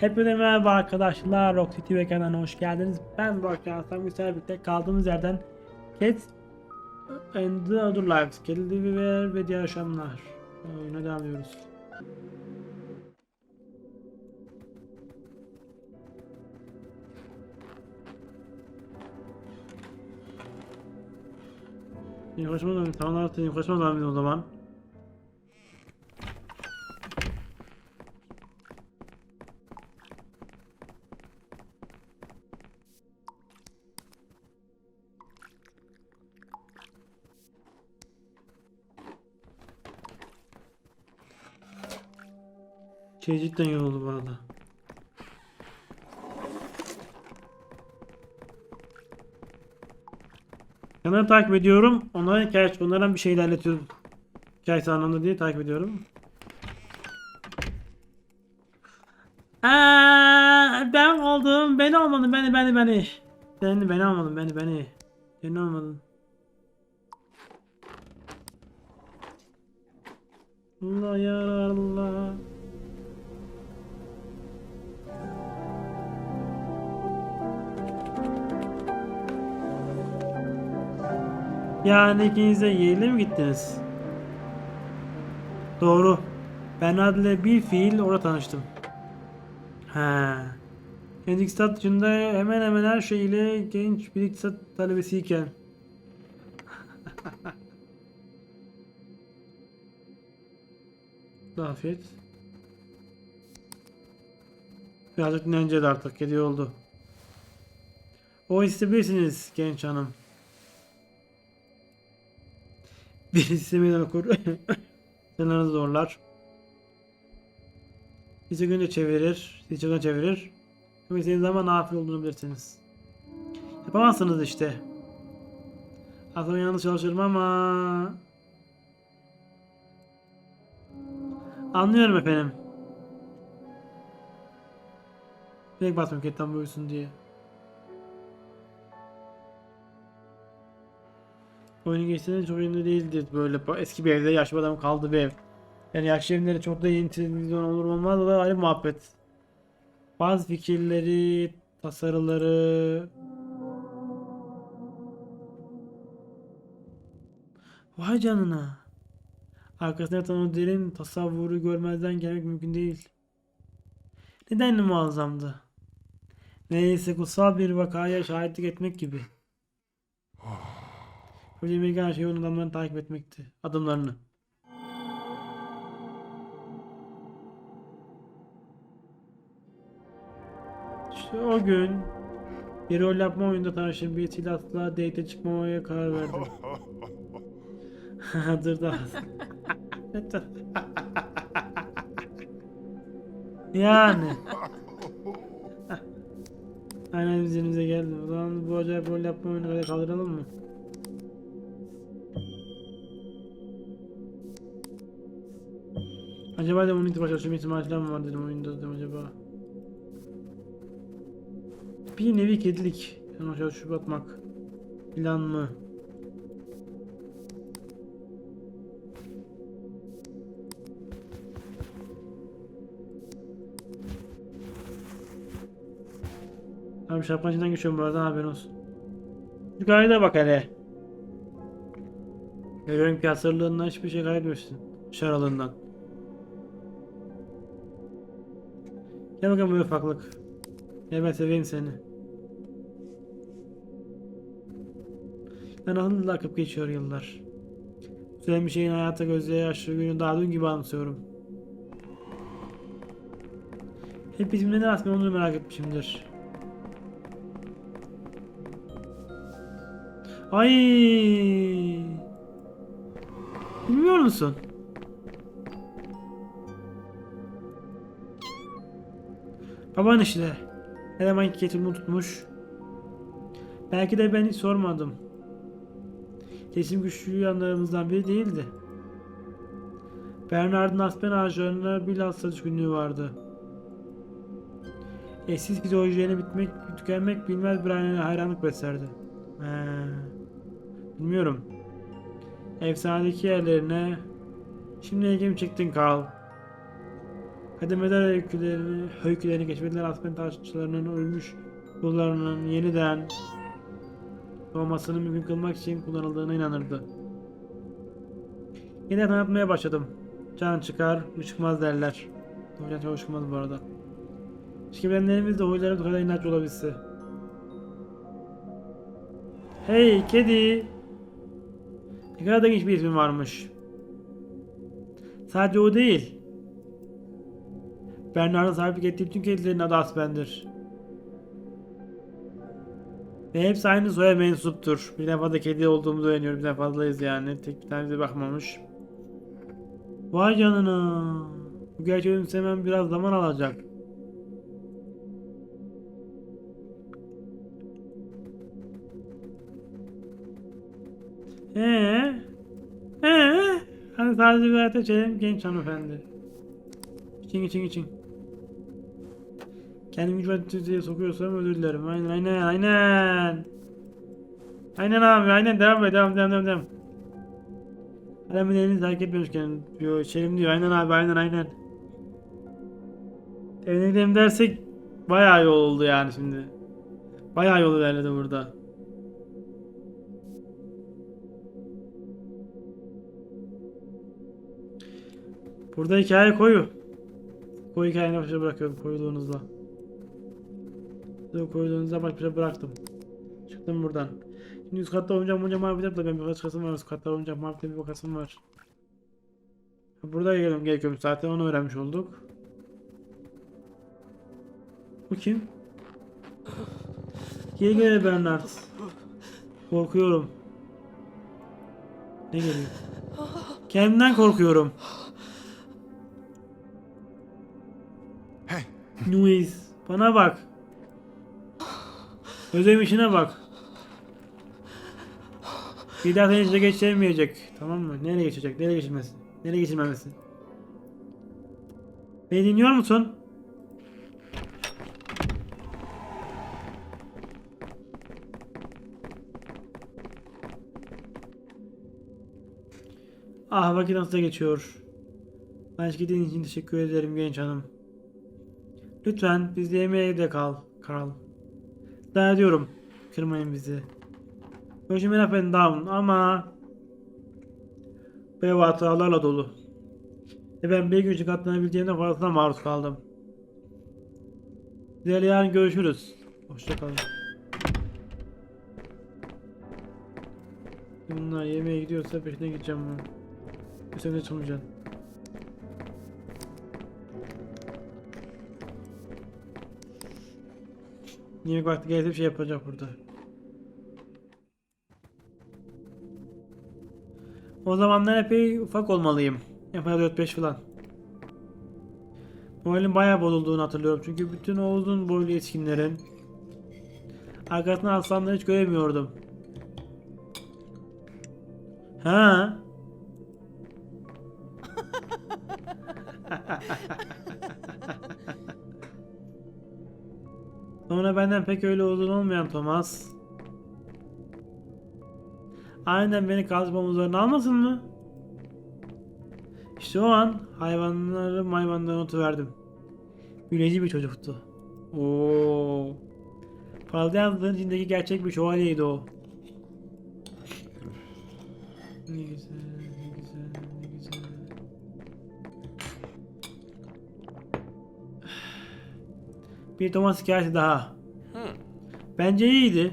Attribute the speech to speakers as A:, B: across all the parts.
A: Hepinize merhaba arkadaşlar. Rock ve kanalına hoş geldiniz. Ben Burak Cansam Güzel birlikte kaldığımız yerden Cats and the Other Lives, Kedi ve, ve diğer yaşamlar. Oyuna devam ediyoruz. Yeni koşma zamanı. Tamam artık koşma zamanı o zaman. Şey cidden yoruldu bu arada. Kanalı takip ediyorum. Onların hikayesi, onlardan bir şey ilerletiyorum. Hikayesi anlamda diye takip ediyorum. Aa, ben oldum. Beni olmadın. Beni beni beni. Seni beni olmadın. Beni beni. Beni olmadın. Allah ya Allah. Yani ikiniz de yeğle mi gittiniz? Doğru. Ben Adile bir fiil orada tanıştım. He. Kendi iktisat dışında hemen hemen her şeyiyle genç bir iktisat talebesiyken. Afiyet. Birazcık dinleneceğiz artık. Kedi oldu. O istebilirsiniz genç hanım. Birisi meydan okur. Sınırını zorlar. Bizi günce çevirir. Sizi çılgın çevirir. Ama istediğiniz zaman yapıyor olduğunu bilirsiniz. Yapamazsınız işte. Aslında yanlış çalışırım ama... Anlıyorum efendim. Direkt basmıyorum ketten buyursun diye. Oyunu geçtiğinde çok ünlü değildi böyle eski bir evde yaşlı adam kaldı bir ev. Yani yaşlı evlere çok da yeni televizyon olur olmaz da ayrı muhabbet. Bazı fikirleri, tasarıları... Vay canına. Arkasında yatan o derin tasavvuru görmezden gelmek mümkün değil. Neden muazzamdı? Neyse kutsal bir vakaya şahitlik etmek gibi. Böyle bir her şey onun adamlarını takip etmekti. Adımlarını. İşte o gün bir rol yapma oyunda tanıştığım birisiyle asla date çıkmamaya karar verdim. Dur da. yani. Aynen üzerimize geldi. O zaman bu acayip rol yapma oyunu kaldıralım mı? Acaba dedim onun itibar çalışma ihtimali falan mı var dedim oyunda dedim acaba. Bir nevi kedilik. Yani aşağı düşüp atmak. Plan mı? Abi şapkanın içinden geçiyorum bu arada haberin olsun. Şu gayda bak hele. Görüyorum ki hazırlığından hiçbir şey kaybetmiyorsun. Şaralığından. Gel bakalım bu ufaklık. Gel ben seveyim seni. Ben hızla akıp geçiyor yıllar. Süren bir şeyin hayata gözleri yaşlı günü daha dün gibi anımsıyorum. Hep bizimle ne aslında onu merak etmişimdir. Ay! Bilmiyor musun? Baban işte. Her zamanki ketumu tutmuş. Belki de ben hiç sormadım. Kesim güçlü yanlarımızdan biri değildi. Bernard'ın aspen ağaçlarına bilhassa düşkünlüğü vardı. Eşsiz fizyolojilerine bitmek, tükenmek bilmez aynaya hayranlık beslerdi. He. Bilmiyorum. Efsanedeki yerlerine... Şimdi ilgimi çektin Carl. Kademeler öykülerini, öykülerini keşfedilen Aspen taşçılarının ölmüş yollarının yeniden doğmasını mümkün kılmak için kullanıldığına inanırdı. Yine tanıtmaya başladım. Can çıkar, çıkmaz derler. Hocam çok çıkmaz bu arada. Şikayetlerimiz de huyları bu kadar inatçı olabilse. Hey kedi! Ne kadar da genç bir ismin varmış. Sadece o değil. Bernard'a sahiplik ettiği bütün kedilerin adı Aspen'dir. Ve hepsi aynı soya mensuptur. Birden fazla kedi olduğumuzu öğreniyorum. Birden fazlayız yani. Tek bir tanesi bakmamış. Vay canına. Bu gerçeği önemsemem biraz zaman alacak. Ee? Ee? Hadi sadece bir hayata genç hanımefendi. İçin için için. Kendimi güvenli sokuyorsam özür dilerim. Aynen aynen aynen. Aynen abi aynen devam et devam devam devam. devam. Adamın elini terk etmemişken diyor Şerim diyor aynen abi aynen aynen. Evine gidelim dersek bayağı yol oldu yani şimdi. Bayağı yol ilerledi burada. Burada hikaye koyu. Koyu hikayeni başa bırakıyorum koyduğunuzla. Size koyduğunuzda baş başa bıraktım. Çıktım buradan. Şimdi üst katta oyuncak oyuncak muhabbet da ben bir bakasım var. Üst katta oyuncak muhabbet bir bakasım var. Burada gelelim gerekiyormuş zaten onu öğrenmiş olduk. Bu kim? Geri gel Bernard. Korkuyorum. Ne geliyor? Kendimden korkuyorum.
B: Hey,
A: Nuiz. Bana bak. Özlem işine bak. Bir daha seni size geçirmeyecek. Tamam mı? Nereye geçecek? Nereye geçirmesi? Nereye geçirmemesi? Beni dinliyor musun? Ah vakit nasıl geçiyor. Ben gittiğin için teşekkür ederim genç hanım. Lütfen bizle yemeğe evde kal, Karl. Daha ediyorum. Kırmayın bizi. Up and down ama ev hatalarla dolu. Ve ben bir gücü katlanabileceğimden fazlasına maruz kaldım. Diğer yarın görüşürüz. Hoşçakalın. Bunlar yemeğe gidiyorsa peşine gideceğim ben. Bu sene çıkmayacaksın. Yemek vakti geldi bir şey yapacak burada. O zamanlar epey ufak olmalıyım. Yapar 4-5 falan. Moralim bayağı bozulduğunu hatırlıyorum çünkü bütün o uzun boylu yetişkinlerin arkasından aslanları hiç göremiyordum. Ha? Sonra benden pek öyle uzun olmayan Thomas. Aynen beni kazma omuzlarına almasın mı? İşte o an hayvanları mayvandan unutuverdim. Güleci bir çocuktu. Oo. Parlayan içindeki gerçek bir şövalyeydi o. Ne güzel, Bir Thomas hikayesi daha. Bence iyiydi.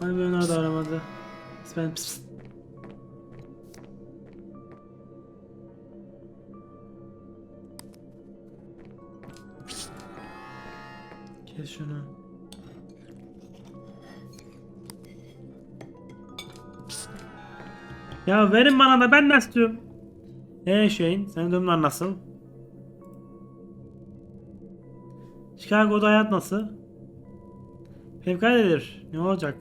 A: Hani ben orada aramadı. Ben pıs pıs. Kes şunu. Ya verin bana da ben de istiyorum. Eee Shane, senin durumlar nasıl? Chicago'da hayat nasıl? Fevkaladedir. Ne olacak?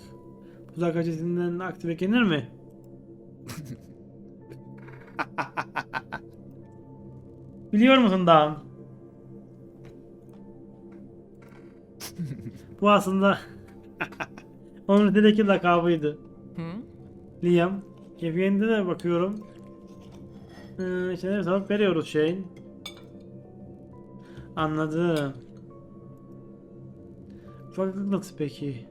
A: Uzak acesinden aktif eklenir mi? Biliyor musun dağım? Bu aslında Onun ötedeki lakabıydı.
C: Hı?
A: Liam. Kefiyende de bakıyorum. Ee, şeyler tavuk veriyoruz şeyin. Anladım. Ufaklık nasıl peki?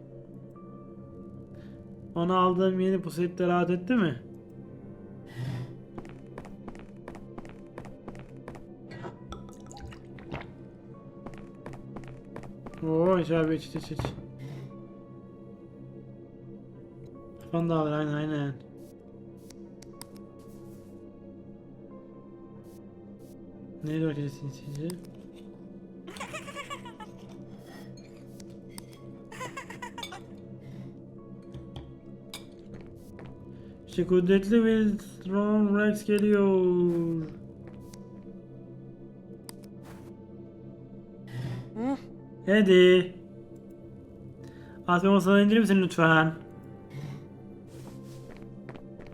A: Ona aldığım yeni pusette rahat etti mi? Oo iç abi iç iç iç. Kafan dağılır aynen aynen. Neydi o kesin sizce? İşte kudretli ve Strong Rex geliyor. Hadi. Aspen masadan indirir misin lütfen?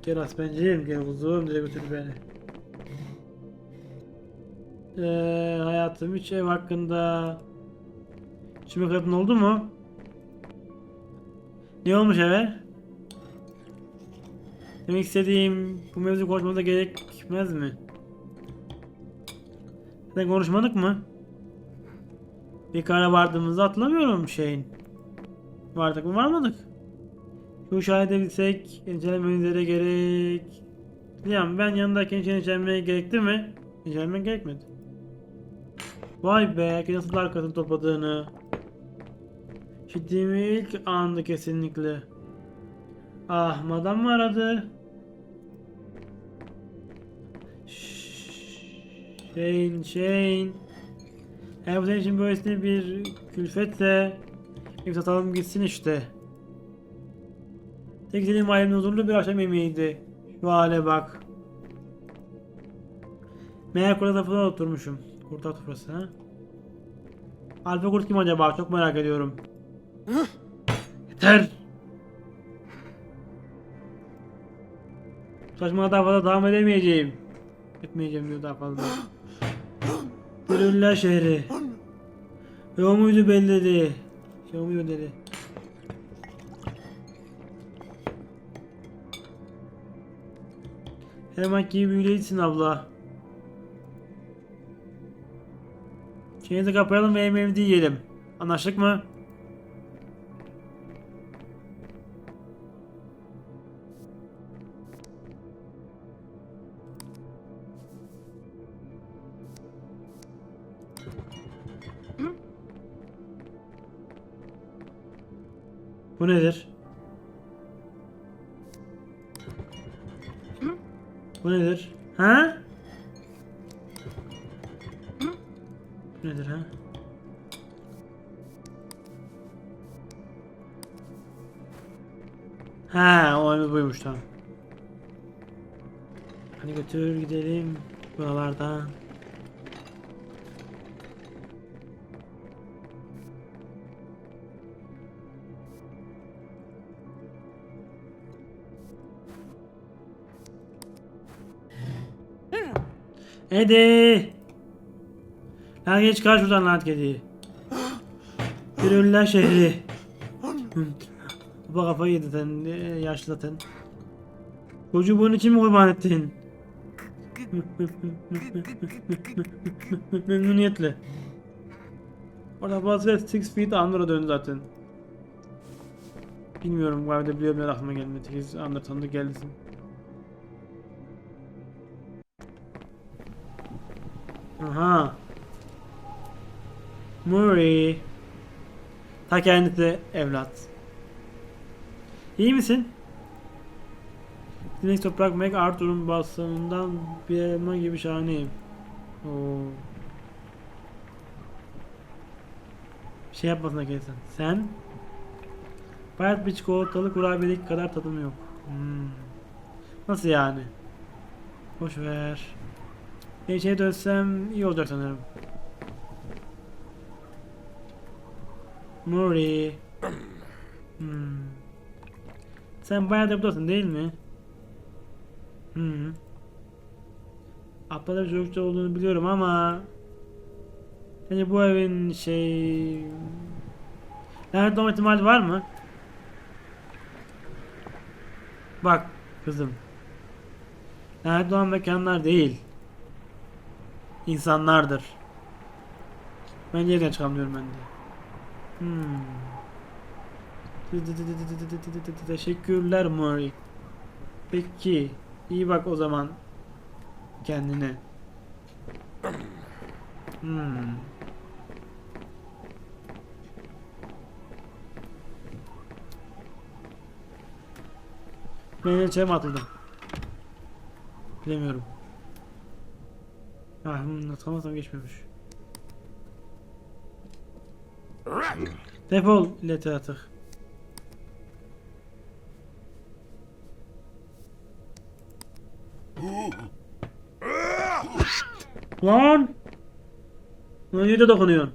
A: Gel Aspenciğim gel kuzum direkt götür beni. Ee, hayatım hiç ev hakkında Şimdi kadın oldu mu? Ne olmuş eve? Demek istediğim bu mevzu konuşmamıza gerekmez mi? Sen konuşmadık mı? Bir kara vardığımızda hatırlamıyorum şeyin. Vardık mı varmadık. Şu şahit edebilsek incelememize gerek. Yani ben yanındayken için incelemeye gerekti mi? İncelemeye gerekmedi. Vay be nasıl arkasını topladığını. Şiddimi ilk andı kesinlikle. Ah madam mı aradı? Shane Shane. Eğer bu senin için böylesine bir külfetse bir satalım gitsin işte. Tek dilim ailemin huzurlu bir akşam yemeğiydi. Şu hale bak. Meğer kurda tarafına oturmuşum. Kurtar ha. Alfa kurt kim acaba? Çok merak ediyorum. Yeter. Saçma daha fazla devam edemeyeceğim. Etmeyeceğim diyor daha fazla. Gönüller şehri. O muydu belledi. Muydu dedi. Hemen gibi büyüleyicisin abla. Şeyinizi kapayalım ve yemeğimizi yiyelim. Anlaştık mı? Bu nedir? Bu nedir? Ha? Nedir ha? Ha, o buymuş tamam. Hadi götür gidelim buralardan. Hadi. Geç çıkar şuradan lan kedi. Bir ölüler şehri. Baba kafayı yedi sen e, yaşlı zaten. Çocuğu bunun için mi kurban ettin? Memnuniyetle. Orada bazı 6 feet under'a döndü zaten. Bilmiyorum bu evde biliyorum ya aklıma gelmedi. 8 under tanıdık geldi. Aha. Murray. Ta kendisi evlat. İyi misin? Dinex Toprak Mac Arthur'un basımından bir elma gibi şahaneyim. Oo. Bir şey yapmasına gelsen. Sen? Bayat bir çikolatalı kurabiyelik kadar tadım yok. Hmm. Nasıl yani? Boş ver. Geçeye dönsem iyi olacak sanırım. Murray. Hmm. Sen bayağı da buradasın değil mi? Hmm. Aptalca bir çocukça olduğunu biliyorum ama Sence bu evin şey... Lanet olma ihtimali var mı? Bak kızım. Lanet olan mekanlar değil. İnsanlardır. Ben yerden çıkalım diyorum ben de. Hmm. Teşekkürler Murray. Peki. iyi bak o zaman. Kendine. Hmm. İçeri mi atıldım? Bilemiyorum. Ha, hmm, tamam geçmiyormuş. Defol ileri atık. Lan! Lan yerde dokunuyorsun.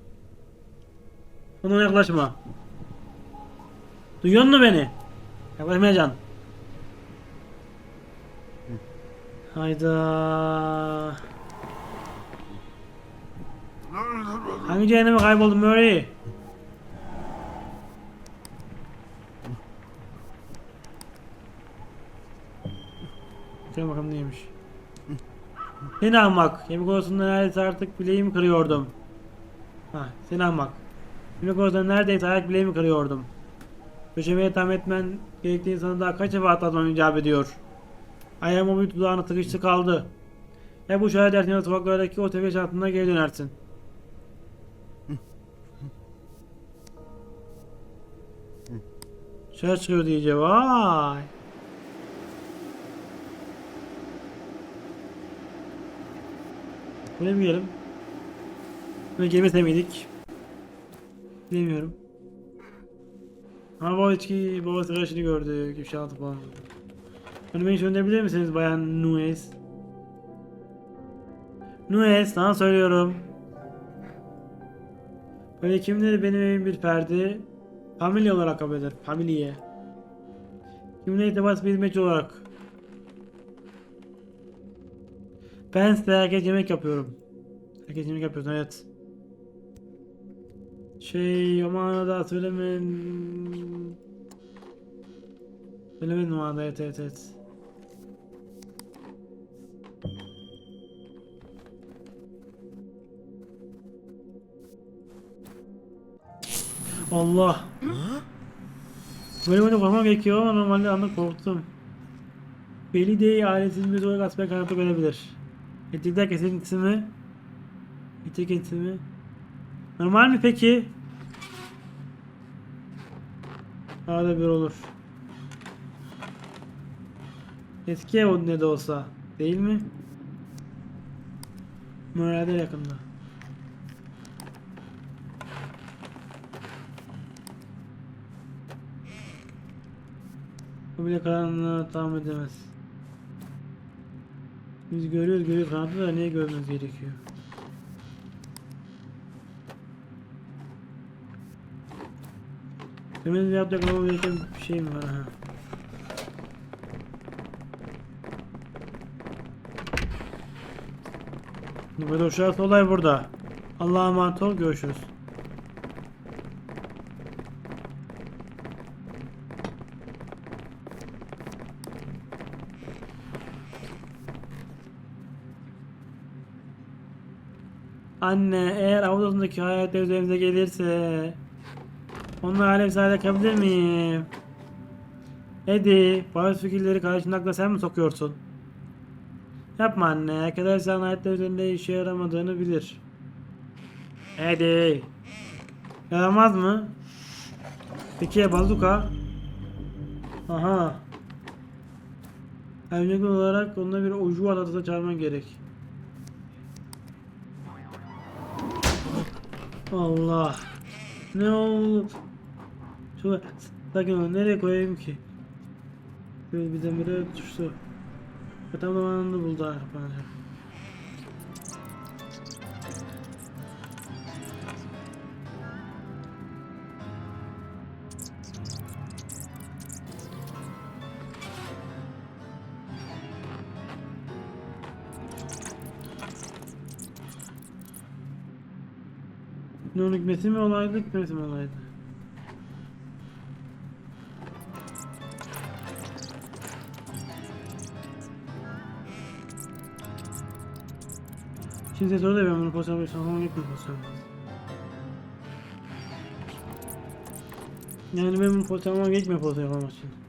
A: Ona yaklaşma. Duyuyor musun beni? Yaklaşmayacaksın. Hayda. Hangi cehenneme kayboldun Murray? Gel bakalım neymiş. Seni almak. Yemek odasında neredeyse artık bileğimi kırıyordum. Ha, seni almak. Yemek odasında neredeyse ayak bileğimi kırıyordum. Köşemeye tam etmen gerektiği sana daha kaç defa atlatmam icap ediyor. Ayağım bir tuzağına sıkıştı kaldı. Ya bu şöyle dersin ya da sokaklardaki o tefeş altına geri dönersin. Şöyle çıkıyor diyeceğim. Vay. Girelim? Buraya girmese miydik? Bilmiyorum. Ama içki, baba sigarasını gördük. İfşaatı falan. Bunu beni söyleyebilir misiniz bayan Nuez? Nuez sana söylüyorum. Böyle kimleri benim evim bir ferdi. Familya olarak kabul eder. Familye. Kimine itibat bir hizmetçi olarak. Ben size herkes yemek yapıyorum. Herkes yemek yapıyorsun evet. Şey o manada söylemeyin. Söylemeyin o manada evet evet evet. Allah. Böyle böyle korkmam gerekiyor ama normalde anlık korktum. Belli değil ailesiz bir olarak asper kaynaklı görebilir. Etikler kesintisi mi? Etik kesintisi mi? Normal mi peki? Arada bir olur. Eski ev ne de olsa. Değil mi? Murade yakında. Bu bile karanlığı tahmin edemez. Biz görüyoruz görüyoruz karanlıkta da niye görmemiz gerekiyor? Hemen yapacak gereken bir şey mi var? Ha. Böyle uçarsa olay burada. Allah'a emanet ol görüşürüz. Anne eğer Avrupa'daki hayaletler üzerimize gelirse Onları alev sahile yapabilir miyim? Eddie, bazı fikirleri karşında akla sen mi sokuyorsun? Yapma anne, arkadaşlar hayatlar üzerinde işe yaramadığını bilir. Eddie. Yaramaz mı? Peki ya bazuka? Aha. Öncelikli olarak onunla bir ucu adası çağırman gerek. Allah. Ne oldu? Şu sakin ol. Nereye koyayım ki? Böyle birdenbire düştü. Tam zamanında buldu arkadaşlar. Elektronik metin mi olaydı, metin mi olaydı? Kimse soru da ben bunu posta bir sonra gitme posta Yani ben bunu posta geçme posta yapamazsın.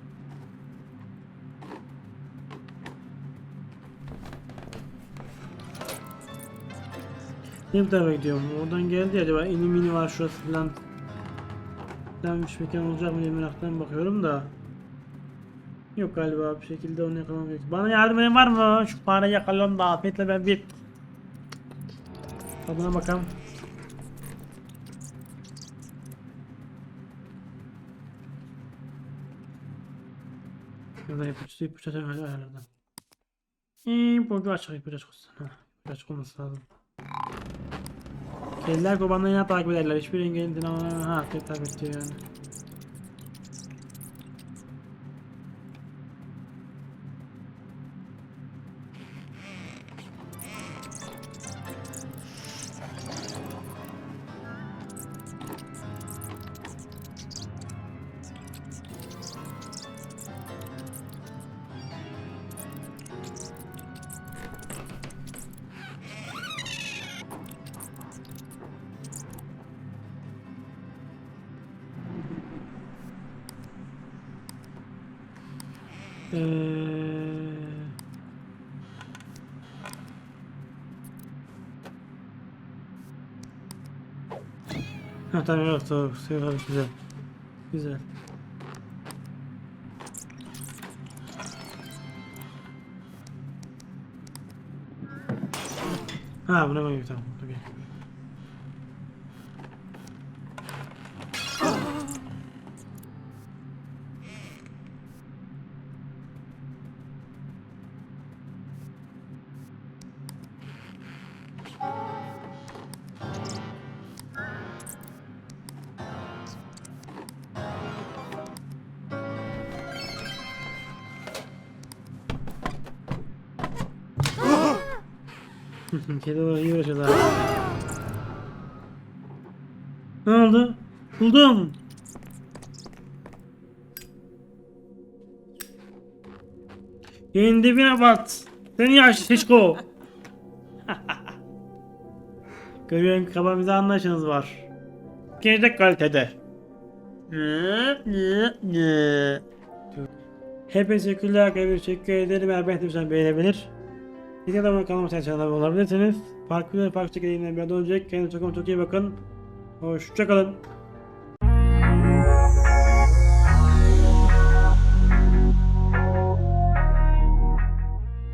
A: Ne bu tarafa gidiyorum? Oradan geldi acaba inim mini var şurası falan. Denmiş mekan olacak mı diye meraktan bakıyorum da. Yok galiba bir şekilde onu yakalamam gerekiyor. Bana yardım eden var mı? Şu fareyi yakalayalım da afiyetle ben bir Tadına bakalım. Şurada ipucu ipucu ayarlardan. İpucu açık ipucu açık olsun. Ha, ipucu açık olması lazım. Kediler kurbanlarını takip ederler. Hiçbir engelin ama ha takip ediyor. Ha tamam yok doğru. Seviyorum güzel. Güzel. Ha buna bakayım tamam. Okey. Kedi olarak iyi uğraşıyorlar. Ne oldu? Buldum. Yerin dibine bat. Seni yaşlı şişko. Görüyorum kaba anlaşınız var. Gelecek kalitede. Hepinize teşekkürler. Teşekkür ederim. Eğer beğendiyseniz beğenebilir. Bir de kanalıma seçenler olabilirsiniz. Farklı farklı şekilde bir olacak. Kendinize çok çok iyi bakın. Hoşçakalın.